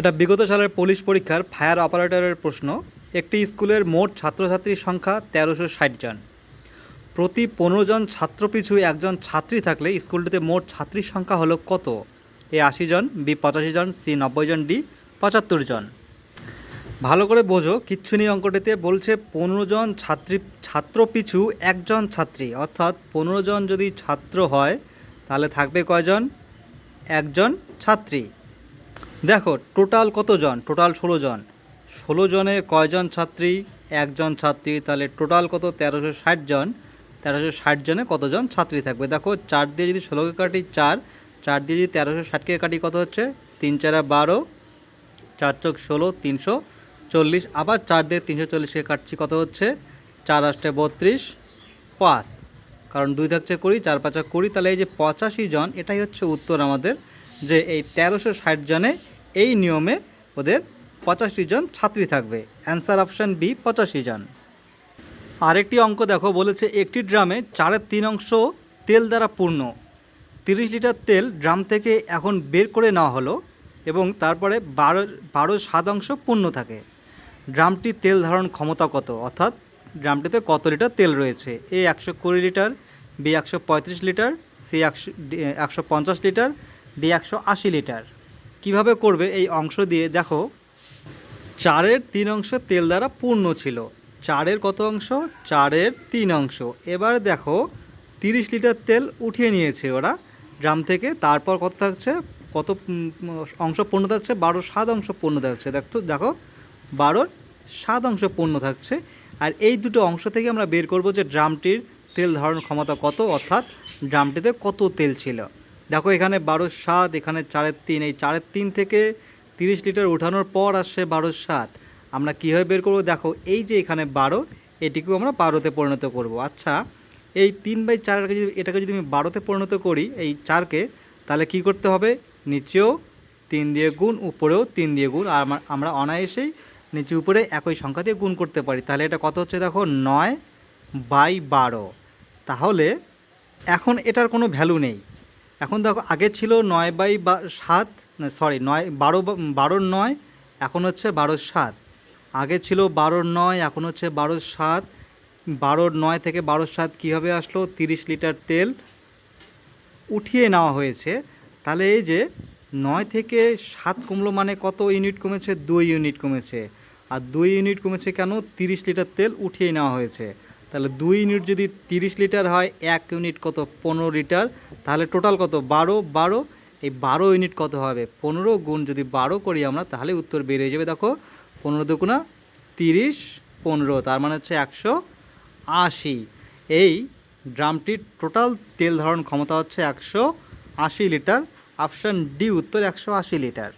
এটা বিগত সালের পুলিশ পরীক্ষার ফায়ার অপারেটরের প্রশ্ন। একটি স্কুলের মোট ছাত্রছাত্রীর সংখ্যা তেরোশো ষাট জন। প্রতি পনেরো জন ছাত্র পিছু একজন ছাত্রী থাকলে স্কুলটিতে মোট ছাত্রীর সংখ্যা হলো কত? এ আশি জন, বি পঁচাশি জন, সি নব্বই জন, ডি পঁচাত্তর জন। ভালো করে বোঝো, কিচ্ছু নেই অঙ্কটিতে, বলছে পনেরো জন ছাত্রী, ছাত্র পিছু একজন ছাত্রী, অর্থাৎ পনেরো জন যদি ছাত্র হয়, তাহলে থাকবে কয়জন? একজন ছাত্রী। দেখো টোটাল কতজন? টোটাল ষোলো জন। ষোলো জনে কয়জন ছাত্রী? একজন ছাত্রী, তাহলে টোটাল কত? তেরোশো ষাট জন। তেরোশো ষাট জনে কতজন ছাত্রী থাকবে? দেখো, চার দিয়ে যদি ষোলোকে কাটি চার চার দিয়ে যদি তেরোশো ষাটকে কাটি কত হচ্ছে? তিন চারা বারো, চার চোখ ষোলো, তিনশো চল্লিশ। আবার চার দিয়ে তিনশো চল্লিশকে কাটছি কত হচ্ছে? চার আষ্টে বত্রিশ, পাঁচ। কারণ দুই থাকছে কুড়ি, চার পাঁচা কুড়ি, তাহলে এই যে পঁচাশি জন, এটাই হচ্ছে উত্তর আমাদের যে এই তেরোশো ষাট জনে এই নিয়মে ওদের পঁচাশি জন ছাত্রী থাকবে। অ্যান্সার অপশান বি পঁচাশি জন। আরেকটি অঙ্ক দেখো, বলেছে একটি ড্রামে চারের তিন অংশ তেল দ্বারা পূর্ণ। তিরিশ লিটার তেল ড্রাম থেকে এখন বের করে নেওয়া হলো এবং তারপরে বারো বারো সাত অংশ পূর্ণ থাকে। ড্রামটি তেল ধারণ ক্ষমতা কত? অর্থাৎ ড্রামটিতে কত লিটার তেল রয়েছে? এ একশো কুড়ি লিটার বি একশো পঁয়ত্রিশ লিটার সি একশো একশো পঞ্চাশ লিটার ডি একশো আশি লিটার। কীভাবে করবে এই অংশ দিয়ে? দেখো, চারের তিন অংশ তেল দ্বারা পূর্ণ ছিল। চারের কত অংশ? চারের তিন অংশ। এবার দেখো, তিরিশ লিটার তেল উঠিয়ে নিয়েছে ওরা। ড্রাম থেকে তারপর কত থাকছে? কত অংশ পূর্ণ থাকছে? বারো সাত অংশ পূর্ণ থাকছে। দেখো দেখো, বারোর সাত অংশ পূর্ণ থাকছে। আর এই দুটো অংশ থেকে আমরা বের করব যে ড্রামটির তেল ধারণ ক্ষমতা কত, অর্থাৎ ড্রামটিতে কত তেল ছিল। দেখো, এখানে বারো সাত, এখানে চারের তিন। এই চারের তিন থেকে তিরিশ লিটার উঠানোর পর আসছে বারো সাত। আমরা কীভাবে বের করব? দেখো, এই যে এখানে বারো, এটিকেও আমরা বারোতে পরিণত করব। আচ্ছা এই তিন বাই চারকে যদি, এটাকে যদি আমি বারোতে পরিণত করি, এই চারকে, তাহলে কি করতে হবে? নিচেও তিন দিয়ে গুণ, উপরেও তিন দিয়ে গুণ। আর আমা- আমরা অনায়াসেই নিচে উপরে একই সংখ্যা দিয়ে গুণ করতে পারি। তাহলে এটা কত হচ্ছে দেখো? নয় বাই বারো। তাহলে এখন এটার কোনো ভ্যালু নেই। এখন দেখো, আগে ছিল নয় বাই বা সাত সরি নয়, বারো বারোর নয়, এখন হচ্ছে বারো সাত। আগে ছিল বারোর নয়, এখন হচ্ছে বারোর সাত। বারোর নয় থেকে বারো সাত কীভাবে আসলো? তিরিশ লিটার তেল উঠিয়ে নেওয়া হয়েছে। তাহলে এই যে নয় থেকে সাত কমলো মানে কত ইউনিট কমেছে? দুই ইউনিট কমেছে। আর দুই ইউনিট কমেছে কেন? তিরিশ লিটার তেল উঠিয়ে নেওয়া হয়েছে। তাহলে দুই ইউনিট যদি তিরিশ লিটার হয়, এক ইউনিট কত? পনেরো লিটার। তাহলে টোটাল কত? বারো বারো। এই বারো ইউনিট কত হবে? পনেরো গুণ যদি বারো করি আমরা, তাহলে উত্তর বেরিয়ে যাবে দেখো, পনেরো দুগুণা তিরিশ, পনেরো। তার মানে হচ্ছে একশো আশি। এই ড্রামটির টোটাল তেল ধারণ ক্ষমতা হচ্ছে একশো আশি লিটার। অপশান ডি, উত্তর একশো আশি লিটার।